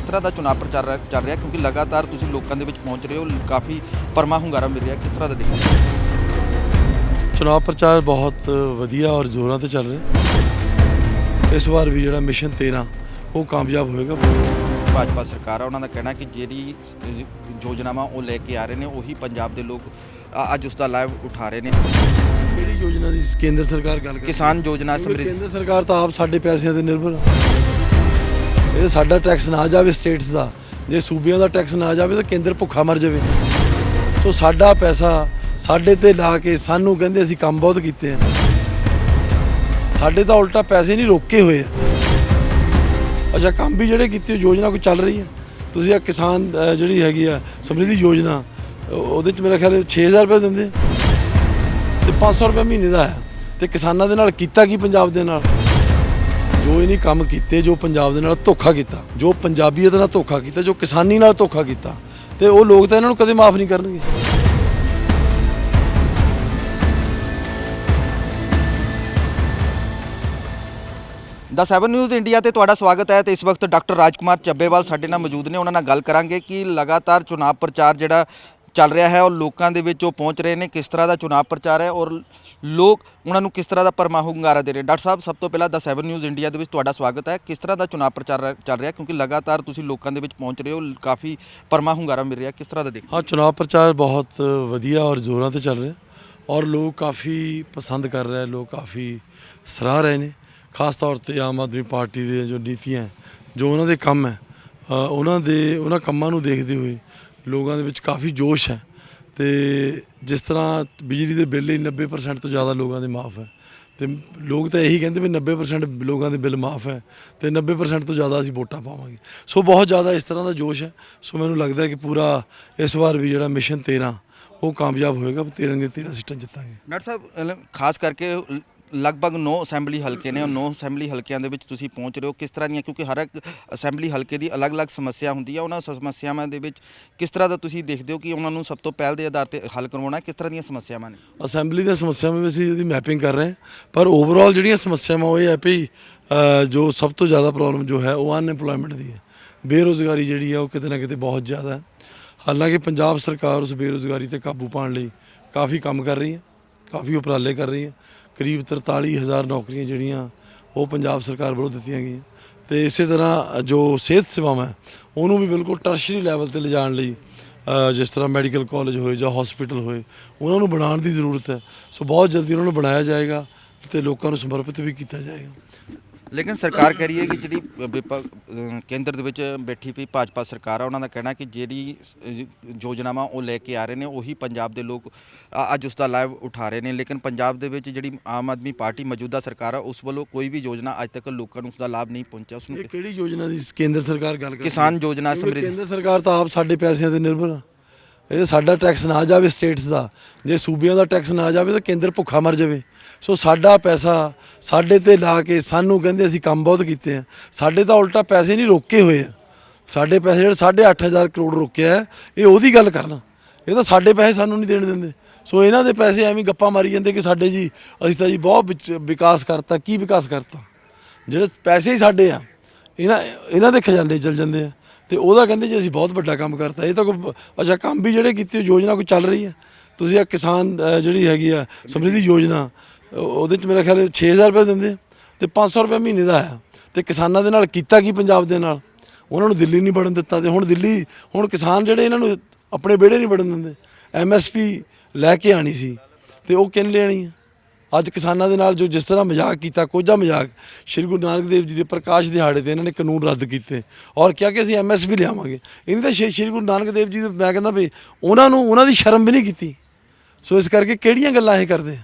ਤਰ੍ਹਾਂ ਦਾ ਚੋਣ ਪ੍ਰਚਾਰ ਰ- ਚੱਲ ਰਿਹਾ? ਕਿਉਂਕਿ ਲਗਾਤਾਰ ਤੁਸੀਂ ਲੋਕਾਂ ਦੇ ਵਿੱਚ ਪਹੁੰਚ ਰਹੇ ਹੋ ਕਾਫੀ ਪਰਮਾ ਹੁੰਗਾਰਾ ਮਿਲ ਰਿਹਾ। ਕਿਸ ਤਰ੍ਹਾਂ ਦਾ ਦੇਖਦੇ ਹੋ ਚੁਣਾਵ ਪ੍ਰਚਾਰ ਬਹੁਤ ਵਧੀਆ ਔਰ ਜ਼ੋਰਾਂ ਤੇ ਚੱਲ ਰਿਹਾ। ਇਸ ਵਾਰ ਵੀ ਜਿਹੜਾ ਮਿਸ਼ਨ 13 ਉਹ ਕਾਮਯਾਬ ਹੋਏਗਾ। ਭਾਜਪਾ ਸਰਕਾਰ ਆ ਉਹਨਾਂ ਦਾ ਕਹਿਣਾ ਕਿ ਜਿਹੜੀ ਸ- ਯੋਜਨਾਵਾਂ ਉਹ ਲੈ ਕੇ ਆ ਰਹੇ ਨੇ ਉਹੀ ਪੰਜਾਬ ਦੇ ਲੋਕ ਅ- ਅੱਜ ਉਸ ਦਾ ਲਾਭ ਉਠਾ ਰਹੇ ਨੇ। ਕਿਹੜੀ ਯੋਜਨਾ ਦੀ ਕੇਂਦਰ ਸਰਕਾਰ ਗੱਲ ਕਰ? ਕਿਸਾਨ ਯੋਜਨਾ ਸਮਰਿੱਧੀ ਕੇਂਦਰ ਸਰਕਾਰ ਤਾਂ ਆਪ ਸਾਡੇ ਪੈਸਿਆਂ ਤੇ ਨਿਰਭਰ ਆ। ਇਹ ਸਾਡਾ ਟੈਕਸ ਨਾ ਜਾਵੇ ਸਟੇਟਸ ਦਾ ਜੇ ਸੂਬਿਆਂ ਦਾ ਟੈਕਸ ਨਾ ਜਾਵੇ ਤਾਂ ਕੇਂਦਰ ਭੁੱਖਾ ਮਰ ਜਾਵੇ। ਸੋ ਸਾਡਾ ਪੈਸਾ ਸਾਡੇ ਤੇ ਲਾ ਕੇ ਸਾਨੂੰ ਕਹਿੰਦੇ ਅਸੀਂ ਕੰਮ ਬਹੁਤ ਕੀਤੇ ਆ। ਸਾਡੇ ਤਾਂ ਉਲਟਾ ਪੈਸੇ ਨਹੀਂ ਰੋਕੇ ਹੋਏ ਆ। ਅੱਛਾ ਕੰਮ ਵੀ ਜਿਹੜੇ ਕੀਤੇ ਯੋਜਨਾ ਕੋਈ ਚੱਲ ਰਹੀ ਹੈ ਤੁਸੀਂ ਆ ਕਿਸਾਨ ਅ, ਜਿਹੜੀ ਹੈਗੀ ਆ ਸਮਰਿੱਧੀ ਯੋਜਨਾ ਉਹ- ਉਹਦੇ ਚ ਮੇਰਾ ਖਿਆਲ 6000 ਰੁਪਏ ਦਿੰਦੇ ਆ। ਤੇ 500 ਰੁਪਏ ਮਹੀਨੇ ਦਾ ਹੈ। ਤੇ ਕਿਸਾਨਾਂ ਦੇ ਨਾਲ ਕੀਤਾ ਕੀ ਪੰਜਾਬ ਦੇ ਨਾਲ? ਜੋ ਇਹ ਕੰਮ ਕੀਤੇ, ਜੋ ਪੰਜਾਬ ਦੇ ਨਾਲ ਧੋਖਾ ਕੀਤਾ, ਜੋ ਪੰਜਾਬੀਅਤ ਨਾਲ ਧੋਖਾ ਕੀਤਾ, ਜੋ ਕਿਸਾਨੀ ਨਾਲ ਧੋਖਾ ਕੀਤਾ, ਤੇ ਉਹ ਲੋਕ ਤਾਂ ਇਹਨਾਂ ਨੂੰ ਕਦੇ ਮਾਫ ਨਹੀਂ ਕਰਨਗੇ। ਦਾ 7 ਨਿਊਜ਼ ਇੰਡੀਆ ਤੇ ਤੁਹਾਡਾ ਸਵਾਗਤ ਹੈ ਤੇ ਇਸ ਵਕਤ ਡਾਕਟਰ ਰਾਜਕੁਮਾਰ ਚੱਬੇਵਾਲ ਸਾਡੇ ਨਾਲ ਮੌਜੂਦ ਨੇ। ਉਹਨਾਂ ਨਾਲ ਗੱਲ ਕਰਾਂਗੇ ਕਿ ਲਗਾਤਾਰ ਚੋਣ ਪ੍ਰਚਾਰ ਜਿਹੜਾ ਚੱਲ ਰਿਹਾ ਹੈ ਔਰ ਲੋਕਾਂ ਦੇ ਵਿੱਚ ਉਹ ਪਹੁੰਚ ਰਹੇ ਨੇ ਕਿਸ ਤਰ੍ਹਾਂ ਦਾ ਚੋਣ ਪ੍ਰਚਾਰ ਹੈ ਔਰ ਲੋਕ ਉਹਨਾਂ ਨੂੰ ਕਿਸ ਤਰ੍ਹਾਂ ਦਾ ਪਰਮਾ ਹੁੰਗਾਰਾ ਦੇ ਰਹੇ ਡਾਕਟਰ ਸਾਹਿਬ, ਸਭ ਤੋਂ ਪਹਿਲਾਂ ਦ 7 ਨਿਊਜ਼ ਇੰਡੀਆ ਦੇ ਵਿੱਚ ਤੁਹਾਡਾ ਸਵਾਗਤ ਹੈ। ਕਿਸ ਤਰ੍ਹਾਂ ਦਾ ਚੋਣ ਪ੍ਰਚਾਰ ਰ- ਚੱਲ ਰਿਹਾ? ਕਿਉਂਕਿ ਲਗਾਤਾਰ ਤੁਸੀਂ ਲੋਕਾਂ ਦੇ ਵਿੱਚ ਪਹੁੰਚ ਰਹੇ ਹੋ, ਕਾਫੀ ਪਰਮਾ ਹੁੰਗਾਰਾ ਮਿਲ ਰਿਹਾ। ਕਿਸ ਤਰ੍ਹਾਂ ਦਾ ਦੇਖ ਹਾਂ? ਚੁਣਾਵ ਪ੍ਰਚਾਰ ਬਹੁਤ ਵਧੀਆ ਔਰ ਜ਼ੋਰਾਂ ਤੇ ਚੱਲ ਰਿਹਾ ਔਰ ਲੋਕ ਕਾਫੀ ਪਸੰਦ ਕਰ ਰਹੇ ਲੋਕ ਕਾਫੀ ਸਰਾਹ ਰਹੇ ਨੇ। ਖਾਸ ਤੌਰ ਤੇ ਆਮ ਆਦਮੀ ਪਾਰਟੀ ਦੇ ਜੋ ਨੀਤੀਆਂ, ਜੋ ਉਹਨਾਂ ਦੇ ਕੰਮ ਹੈ ਉਹਨਾਂ ਦੇ, ਉਹਨਾਂ ਕੰਮਾਂ ਨੂੰ ਦੇਖਦੇ ਹੋਏ ਲੋਕਾਂ ਦੇ ਵਿੱਚ ਕਾਫੀ ਜੋਸ਼ ਹੈ ਤੇ ਜਿਸ ਤਰ੍ਹਾਂ ਬਿਜਲੀ ਦੇ ਬਿੱਲ ਹੀ 90% ਤੋਂ ਜ਼ਿਆਦਾ ਲੋਕਾਂ ਦੇ ਮਾਫ ਹੈ। ਤੇ ਲੋਕ ਤਾਂ ਇਹੀ ਕਹਿੰਦੇ ਵੀ 90% ਲੋਕਾਂ ਦੇ ਬਿੱਲ ਮਾਫ ਹੈ ਤੇ 90% ਤੋਂ ਜ਼ਿਆਦਾ ਅਸੀਂ ਵੋਟਾਂ ਪਾਵਾਂਗੇ। ਸੋ ਬਹੁਤ ਜ਼ਿਆਦਾ ਇਸ ਤਰ੍ਹਾਂ ਦਾ ਜੋਸ਼ ਹੈ। ਸੋ ਮੈਨੂੰ ਲੱਗਦਾ ਹੈ ਕਿ ਪੂਰਾ ਇਸ ਵਾਰ ਵੀ ਜਿਹੜਾ ਮਿਸ਼ਨ 13 ਉਹ ਕਾਮਯਾਬ ਹੋਏਗਾ 13 ਦੀਆਂ 13 ਸੀਟਾਂ ਜਿੱਤਾਂਗੇ। ਡਾਕਟਰ ਸਾਹਿਬ, ਅਲ- ਖਾਸ ਕਰਕੇ ਲਗਭਗ 9 ਅਸੈਂਬਲੀ ਹਲਕੇ ਨੇ ਉਹ 9 ਅਸੈਂਬਲੀ ਹਲਕਿਆਂ ਦੇ ਵਿੱਚ ਤੁਸੀਂ ਪਹੁੰਚ ਰਹੇ ਹੋ। ਕਿਸ ਤਰ੍ਹਾਂ ਦੀਆਂ? ਕਿਉਂਕਿ ਹਰ ਇੱਕ ਅਸੈਂਬਲੀ ਹਲਕੇ ਦੀ ਅਲੱਗ-ਅਲੱਗ ਸਮੱਸਿਆ ਹੁੰਦੀ ਹੈ ਉਹਨਾਂ ਸਮੱਸਿਆਵਾਂ ਦੇ ਵਿੱਚ ਕਿਸ ਤਰ੍ਹਾਂ ਦਾ ਤੁਸੀਂ ਦੇਖਦੇ ਹੋ ਕਿ ਉਹਨਾਂ ਨੂੰ ਸਭ ਤੋਂ ਪਹਿਲ ਦੇ ਆਧਾਰ ਤੇ ਹੱਲ ਕਰਵਾਉਣਾ ਕਿਸ ਤਰ੍ਹਾਂ ਦੀਆਂ ਸਮੱਸਿਆਵਾਂ ਨੇ? ਅਸੈਂਬਲੀ ਦੀਆਂ ਸਮੱਸਿਆਵਾਂ ਵੀ ਅਸੀਂ ਇਹਦੀ ਮੈਪਿੰਗ ਕਰ ਰਹੇ ਹਾਂ। ਪਰ ਓਵਰਆਲ ਜਿਹੜੀਆਂ ਸਮੱਸਿਆਵਾਂ ਉਹ ਇਹ ਹੈ ਵੀ ਜੋ ਸਭ ਤੋਂ ਜ਼ਿਆਦਾ ਪ੍ਰੋਬਲਮ ਜੋ ਹੈ ਉਹ ਅਨਐਮਪਲੋਇਮੈਂਟ ਦੀ ਹੈ। ਬੇਰੋਜ਼ਗਾਰੀ ਜਿਹੜੀ ਹੈ ਉਹ ਕਿਤੇ ਨਾ ਕਿਤੇ ਬਹੁਤ ਜ਼ਿਆਦਾ ਹੈ। ਹਾਲਾਂਕਿ ਪੰਜਾਬ ਸਰਕਾਰ ਉਸ ਬੇਰੋਜ਼ਗਾਰੀ ਤੇ ਕਾਬੂ ਪਾਉਣ ਲਈ ਕਾਫੀ ਕੰਮ ਕਰ ਰਹੀ ਹੈ। ਕਾਫੀ ਉਪਰਾਲੇ ਕਰ ਰਹੀ ਹੈ ਕਰੀਬ 43000 ਨੌਕਰੀਆਂ ਜਿਹੜੀਆਂ ਉਹ ਪੰਜਾਬ ਸਰਕਾਰ ਵੱਲੋਂ ਦਿੱਤੀਆਂ ਗਈਆਂ। ਤੇ ਇਸੇ ਤਰ੍ਹਾਂ ਜੋ ਸਿਹਤ ਸੇਵਾਵਾਂ ਹੈ, ਉਹਨੂੰ ਵੀ ਬਿਲਕੁਲ ਟਰਸ਼ਰੀ ਲੈਵਲ ਤੇ ਲਿਜਾਣ ਲਈ ਜਿਸ ਤਰ੍ਹਾਂ ਮੈਡੀਕਲ ਕਾਲਜ ਹੋਏ ਜਾਂ ਹਸਪੀਟਲ ਹੋਏ ਉਹਨਾਂ ਨੂੰ ਬਣਾਉਣ ਦੀ ਜ਼ਰੂਰਤ ਹੈ। ਸੋ ਬਹੁਤ ਜਲਦੀ ਉਹਨਾਂ ਨੂੰ ਬਣਾਇਆ ਜਾਏਗਾ ਤੇ ਲੋਕਾਂ ਨੂੰ ਸਮਰਪਿਤ ਵੀ ਕੀਤਾ ਜਾਏਗਾ। ਲੇਕਿਨ ਸਰਕਾਰ ਕਹਿ ਰਹੀ ਹੈ ਕਿ ਜਿਹੜੀ ਕੇਂਦਰ ਦੇ ਵਿੱਚ ਬੈਠੀ ਪਈ ਭਾਜਪਾ ਸਰਕਾਰ ਆ ਉਹਨਾਂ ਦਾ ਕਹਿਣਾ ਕਿ ਜਿਹੜੀ ਸ- ਯੋਜਨਾਵਾਂ ਉਹ ਲੈ ਕੇ ਆ ਰਹੇ ਨੇ ਉਹੀ ਪੰਜਾਬ ਦੇ ਲੋਕ ਅ, ਅੱਜ ਉਸ ਦਾ ਲਾਭ ਉਠਾ ਰਹੇ ਨੇ। ਲੇਕਿਨ ਪੰਜਾਬ ਦੇ ਵਿੱਚ ਜਿਹੜੀ ਆਮ ਆਦਮੀ ਪਾਰਟੀ ਮੌਜੂਦਾ ਸਰਕਾਰ ਆ ਉਸ ਵੱਲੋਂ ਕੋਈ ਵੀ ਯੋਜਨਾ ਅੱਜ ਤੱਕ ਲੋਕਾਂ ਨੂੰ ਉਸ ਦਾ ਲਾਭ ਨਹੀਂ ਪਹੁੰਚਿਆ। ਉਸ ਨੂੰ ਇਹ ਕਿਹੜੀ ਯੋਜਨਾ ਦੀ ਕੇਂਦਰ ਸਰਕਾਰ ਗੱਲ ਕਰ ਰਹੀ ਹੈ? ਕਿਸਾਨ ਯੋਜਨਾ ਕਿਉਂਕਿ ਸਮਰਿੱਧੀ। ਕੇਂਦਰ ਸਰਕਾਰ ਤਾਂ ਆਪ ਸਾਡੇ ਪੈਸਿਆਂ ਤੇ ਨਿਰਭਰ ਆ। ਇਹ ਸਾਡਾ ਟੈਕਸ ਨਾ ਜਾਵੇ ਸਟੇਟਸ ਦਾ, ਜੇ ਸੂਬਿਆਂ ਦਾ ਟੈਕਸ ਨਾ ਜਾਵੇ ਤਾਂ ਕੇਂਦਰ ਭੁੱਖਾ ਮਰ ਜਾਵੇ। ਸੋ ਸਾਡਾ ਪੈਸਾ ਸਾਡੇ ਤੇ ਲਾ ਕੇ ਸਾਨੂੰ ਕਹਿੰਦੇ ਅਸੀਂ ਕੰਮ ਬਹੁਤ ਕੀਤੇ ਆ। ਸਾਡੇ ਤਾਂ ਉਲਟਾ ਪੈਸੇ ਨਹੀਂ ਰੋਕੇ ਹੋਏ ਆ। ਸਾਡੇ ਪੈਸੇ ਜਿਹੜੇ 8.5000 ਕਰੋੜ ਰੋਕਿਆ ਇਹ ਉਹਦੀ ਗੱਲ ਕਰਨਾ। ਇਹ ਤਾਂ ਸਾਡੇ ਪੈਸੇ ਸਾਨੂੰ ਨਹੀਂ ਦੇਣ ਦਿੰਦੇ। ਸੋ ਇਹਨਾਂ ਦੇ ਪੈਸੇ ਐਵੇਂ ਗੱਪਾਂ ਮਾਰੀ ਜਾਂਦੇ ਕਿ ਸਾਡੇ ਜੀ, ਅਸੀਂ ਤਾਂ ਜੀ ਬਹੁਤ ਵਿਕਾਸ ਕਰਤਾ, ਕੀ ਵਿਕਾਸ ਕਰਤਾ? ਜਿਹੜੇ ਪੈਸੇ ਹੀ ਸਾਡੇ ਆ, ਇਹਨਾਂ ਇਹਨਾਂ ਦੇ ਖਜ਼ਾਨੇ ਚਲ ਜਾਂਦੇ ਆ। ਤੇ ਉਹਦਾ ਕਹਿੰਦੇ ਜੀ ਅਸੀਂ ਬਹੁਤ ਵੱਡਾ ਕੰਮ ਕਰਤਾ। ਇਹ ਤਾਂ ਕੋਈ ਅੱਛਾ, ਕੰਮ ਵੀ ਜਿਹੜੇ ਕੀਤੇ, ਯੋਜਨਾ ਕੋਈ ਚੱਲ ਰਹੀ ਹੈ? ਤੁਸੀਂ ਆ ਕਿਸਾਨ ਜਿਹੜੀ ਹੈਗੀ ਆ, ਸਮਰਿੱਧੀ ਯੋਜਨਾ ਉਹਦੇ ਚ ਮੇਰਾ ਖਿਆਲ 6000 ਰੁਪਏ ਦਿੰਦੇ ਆ ਤੇ 500 ਰੁਪਏ ਮਹੀਨੇ ਦਾ ਹੈ ਤੇ ਕਿਸਾਨਾਂ ਦੇ ਨਾਲ ਕੀਤਾ ਕੀ ਪੰਜਾਬ ਦੇ ਨਾਲ? ਉਹਨਾਂ ਨੂੰ ਦਿੱਲੀ ਨਹੀਂ ਵੜਨ ਦਿੱਤਾ ਤੇ ਹੁਣ ਦਿੱਲੀ, ਹੁਣ ਕਿਸਾਨ ਜਿਹੜੇ ਇਹਨਾਂ ਨੂੰ ਆਪਣੇ ਵਿਹੜੇ ਨਹੀਂ ਵੜਨ ਦਿੰਦੇ। ਐਮਐਸਪੀ ਲੈ ਕੇ ਆਣੀ ਸੀ ਤੇ ਉਹ ਕਿੰਨ ਲੈਣੀ ਹੈ ਅੱਜ ਕਿਸਾਨਾਂ ਦੇ ਨਾਲ ਜੋ ਜਿਸ ਤਰ੍ਹਾਂ ਮਜ਼ਾਕ ਕੀਤਾ, ਕੋਝਾ ਮਜ਼ਾਕ, ਸ਼੍ਰੀ ਗੁਰੂ ਨਾਨਕ ਦੇਵ ਜੀ ਦੇ ਪ੍ਰਕਾਸ਼ ਦਿਹਾੜੇ ਤੇ ਇਹਨਾਂ ਨੇ ਕਾਨੂੰਨ ਰੱਦ ਕੀਤੇ। ਔਰ ਕਿਹਾ ਕਿ ਅਸੀਂ ਐਮਐਸਪੀ ਲਿਆਵਾਂਗੇ। ਇਹਨੇ ਤਾਂ ਸ਼੍ਰੀ ਸ਼੍ਰੀ ਗੁਰੂ ਨਾਨਕ ਦੇਵ ਜੀ ਮੈਂ ਕਹਿੰਦਾ ਵੀ ਉਹਨਾਂ ਨੂੰ, ਉਹਨਾਂ ਦੀ ਸ਼ਰਮ ਵੀ ਨਹੀਂ ਕੀਤੀ। ਸੋ ਇਸ ਕਰਕੇ ਕਿਹੜੀਆਂ ਗੱਲਾਂ ਇਹ ਕਰਦੇ ਆ?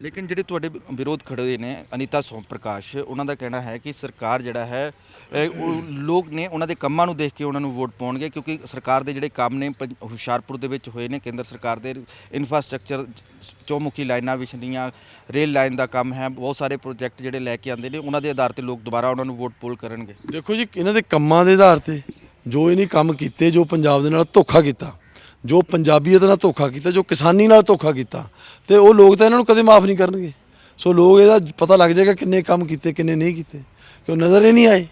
ਲੇਕਿਨ ਜਿਹੜੇ ਤੁਹਾਡੇ ਵਿਰੋਧ ਖੜੇ ਨੇ ਅਨੀਤਾ ਸੋਮ ਪ੍ਰਕਾਸ਼ ਉਹਨਾਂ ਦਾ ਕਹਿਣਾ ਹੈ ਕਿ ਸਰਕਾਰ ਜਿਹੜਾ ਹੈ ਅ, ਉਹ ਲੋਕ ਨੇ ਉਹਨਾਂ ਦੇ ਕੰਮਾਂ ਨੂੰ ਦੇਖ ਕੇ ਉਹਨਾਂ ਨੂੰ ਵੋਟ ਪਾਉਣਗੇ ਕਿਉਂਕਿ ਸਰਕਾਰ ਦੇ ਜਿਹੜੇ ਕੰਮ ਨੇ ਪੰਜ- ਹੁਸ਼ਿਆਰਪੁਰ ਦੇ ਵਿੱਚ ਹੋਏ ਨੇ ਕੇਂਦਰ ਸਰਕਾਰ ਦੇ ਇਨਫਰਾਸਟ੍ਰਕਚਰ ਚੌਮੁਖੀ ਲਾਈਨਾਂ ਵਿਛਣੀਆਂ ਰੇਲ ਲਾਈਨ ਦਾ ਕੰਮ ਹੈ ਬਹੁਤ ਸਾਰੇ ਪ੍ਰੋਜੈਕਟ ਜਿਹੜੇ ਲੈ ਕੇ ਆਉਂਦੇ ਨੇ ਉਹਨਾਂ ਦੇ ਆਧਾਰ ਤੇ ਲੋਕ ਦੁਬਾਰਾ ਉਹਨਾਂ ਨੂੰ ਵੋਟ ਪੋਲ ਕਰਨਗੇ। ਦੇਖੋ ਜੀ ਇਹਨਾਂ ਦੇ ਕੰਮਾਂ ਦੇ ਆਧਾਰ ਤੇ ਜੋ ਇਹਨੇ ਕੰਮ ਕੀਤੇ ਜੋ ਪੰਜਾਬ ਦੇ ਨਾਲ ਧੋਖਾ ਕੀਤਾ ਜੋ ਪੰਜਾਬੀਅਤ ਨਾਲ ਧੋਖਾ ਕੀਤਾ, ਜੋ ਕਿਸਾਨੀ ਨਾਲ ਧੋਖਾ ਕੀਤਾ, ਤੇ ਉਹ ਲੋਕ ਤਾਂ ਇਹਨਾਂ ਨੂੰ ਕਦੇ ਮਾਫ ਨਹੀਂ ਕਰਨਗੇ। ਸੋ ਲੋਕ ਇਹਦਾ ਪਤਾ ਲੱਗ ਜਾਏਗਾ ਕਿੰਨੇ ਕੰਮ ਕੀਤੇ, ਕਿੰਨੇ ਨਹੀਂ ਕੀਤੇ, ਕਿਉਂ ਨਜ਼ਰ ਹੀ ਨਹੀਂ ਆਏ।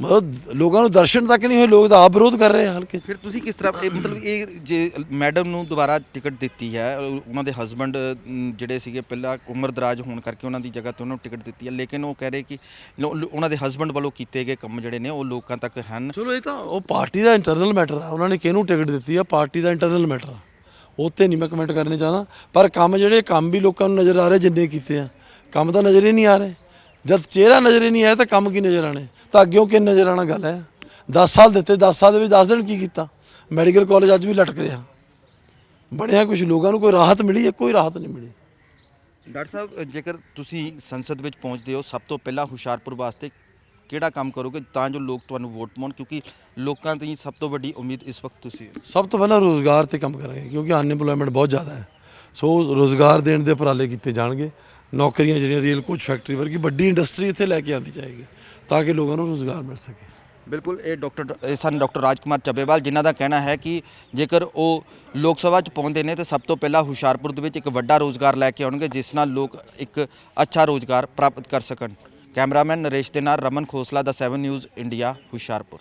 ਮਤਲਬ ਲੋਕਾਂ ਨੂੰ ਦਰਸ਼ਨ ਤੱਕ ਨਹੀਂ ਹੋਏ ਲੋਕ ਤਾਂ ਆਪ ਵਿਰੋਧ ਕਰ ਰਹੇ ਆ ਹਲਕੇ। ਫਿਰ ਤੁਸੀਂ ਕਿਸ ਤਰ੍ਹਾਂ ਇਹ ਮਤਲਬ ਇਹ ਜੇ ਮੈਡਮ ਨੂੰ ਦੁਬਾਰਾ ਟਿਕਟ ਦਿੱਤੀ ਹੈ ਉਹ- ਉਹਨਾਂ ਦੇ ਹਸਬੰਡ ਜਿਹੜੇ ਸੀਗੇ ਪਹਿਲਾਂ ਉਮਰ ਦਰਾਜ ਹੋਣ ਕਰਕੇ ਉਹਨਾਂ ਦੀ ਜਗ੍ਹਾ ਤੇ ਉਹਨਾਂ ਨੂੰ ਟਿਕਟ ਦਿੱਤੀ ਹੈ ਲੇਕਿਨ ਉਹ ਕਹਿ ਰਹੇ ਕਿ ਉਹਨਾਂ ਦੇ ਹਸਬੰਡ ਵੱਲੋਂ ਕੀਤੇ ਗਏ ਕੰਮ ਜਿਹੜੇ ਨੇ ਉਹ ਲੋਕਾਂ ਤੱਕ ਹਨ। ਚਲੋ ਇਹ ਤਾਂ ਉਹ ਪਾਰਟੀ ਦਾ ਇੰਟਰਨਲ ਮੈਟਰ ਆ ਉਹਨਾਂ ਨੇ ਕਿਹਨੂੰ ਟਿਕਟ ਦਿੱਤੀ ਆ? ਪਾਰਟੀ ਦਾ ਇੰਟਰਨਲ ਮੈਟਰ ਆ। ਉਹ 'ਤੇ ਨਹੀਂ ਮੈਂ ਕਮੈਂਟ ਕਰਨੀ ਚਾਹਦਾ ਪਰ ਕੰਮ ਜਿਹੜੇ ਕੰਮ ਵੀ ਲੋਕਾਂ ਨੂੰ ਨਜ਼ਰ ਆ ਰਹੇ ਜਿੰਨੇ ਕੀਤੇ ਆ ਕੰਮ ਤਾਂ ਨਜ਼ਰ ਹੀ ਨਹੀਂ ਆ ਰਹੇ। ਜਦ ਚਿਹਰਾ ਨਜ਼ਰ ਹੀ ਨਹੀਂ ਆਇਆ ਤਾਂ ਕੰਮ ਕੀ ਨਜ਼ਰ ਆਣੇ ਤਾਂ ਅੱਗਿਓਂ ਕਿ ਨਜ਼ਰ ਆਣਾ ਗੱਲ ਹੈ? 10 ਸਾਲ ਦਿੱਤੇ 10 ਸਾਲ ਦੇ ਵਿੱਚ 10 ਦਿਨ ਕੀ ਕੀਤਾ? ਮੈਡੀਕਲ ਕਾਲਜ ਅੱਜ ਵੀ ਲਟਕ ਰਿਹਾ। ਬਣਿਆ ਕੁਝ ਲੋਕਾਂ ਨੂੰ ਕੋਈ ਰਾਹਤ ਮਿਲੀ ਹੈ ਕੋਈ ਰਾਹਤ ਨਹੀਂ ਮਿਲੀ? ਡਾਕਟਰ ਸਾਹਿਬ ਜੇਕਰ ਤੁਸੀਂ ਸੰਸਦ ਵਿੱਚ ਪਹੁੰਚਦੇ ਹੋ ਸਭ ਤੋਂ ਪਹਿਲਾਂ ਹੁਸ਼ਿਆਰਪੁਰ ਵਾਸਤੇ ਕਿਹੜਾ ਕੰਮ ਕਰੋਗੇ ਤਾਂ ਜੋ ਲੋਕ ਤੁਹਾਨੂੰ ਵੋਟ ਪਾਉਣ? ਕਿਉਂਕਿ ਲੋਕਾਂ ਦੀ ਸਭ ਤੋਂ ਵੱਡੀ ਉਮੀਦ ਇਸ ਵਕਤ ਤੁਸੀਂ ਹੋ। ਸਭ ਤੋਂ ਪਹਿਲਾਂ ਰੋਜ਼ਗਾਰ ਤੇ ਕੰਮ ਕਰਾਂਗੇ ਕਿਉਂਕਿ ਅਨਇੰਪਲੋਇਮੈਂਟ ਬਹੁਤ ਜ਼ਿਆਦਾ ਹੈ। ਸੋ ਰੋਜ਼ਗਾਰ ਦੇਣ ਦੇ ਉਪਰਾਲੇ ਕੀਤੇ ਜਾਣਗੇ। ਨੌਕਰੀਆਂ ਜਿਹੜੀਆਂ ਰੇਲ ਕੋਚ ਫੈਕਟਰੀ ਵਰਗੀ ਵੱਡੀ ਇੰਡਸਟਰੀ ਇੱਥੇ ਲੈ ਕੇ ਆਉਂਦੀ ਜਾਏਗੀ, ਤਾਂ ਕਿ ਲੋਕਾਂ ਨੂੰ ਰੋਜ਼ਗਾਰ ਮਿਲ ਸਕੇ। ਬਿਲਕੁਲ, ਇਹ ਡਾਕਟਰ, ਇਹ ਸਨ ਡਾਕਟਰ ਰਾਜਕੁਮਾਰ ਚੱਬੇਵਾਲ, ਜਿਨ੍ਹਾਂ ਦਾ ਕਹਿਣਾ ਹੈ ਕਿ ਜੇਕਰ ਉਹ ਲੋਕ ਸਭਾ ਚ ਪਹੁੰਚਦੇ ਨੇ, ਤਾਂ ਸਭ ਤੋਂ ਪਹਿਲਾਂ ਹੁਸ਼ਿਆਰਪੁਰ ਦੇ ਵਿੱਚ ਇੱਕ ਵੱਡਾ ਰੋਜ਼ਗਾਰ ਲੈ ਕੇ ਆਉਣਗੇ, ਜਿਸ ਨਾਲ ਲੋਕ ਇੱਕ ਅੱਛਾ ਰੋਜ਼ਗਾਰ ਪ੍ਰਾਪਤ ਕਰ ਸਕਣ। ਕੈਮਰਾਮੈਨ ਨਰੇਸ਼ ਦੇ ਨਾਲ ਰਮਨ ਖੋਸਲਾ ਦਾ 7 ਨਿਊਜ਼ ਇੰਡੀਆ, ਹੁਸ਼ਿਆਰਪੁਰ।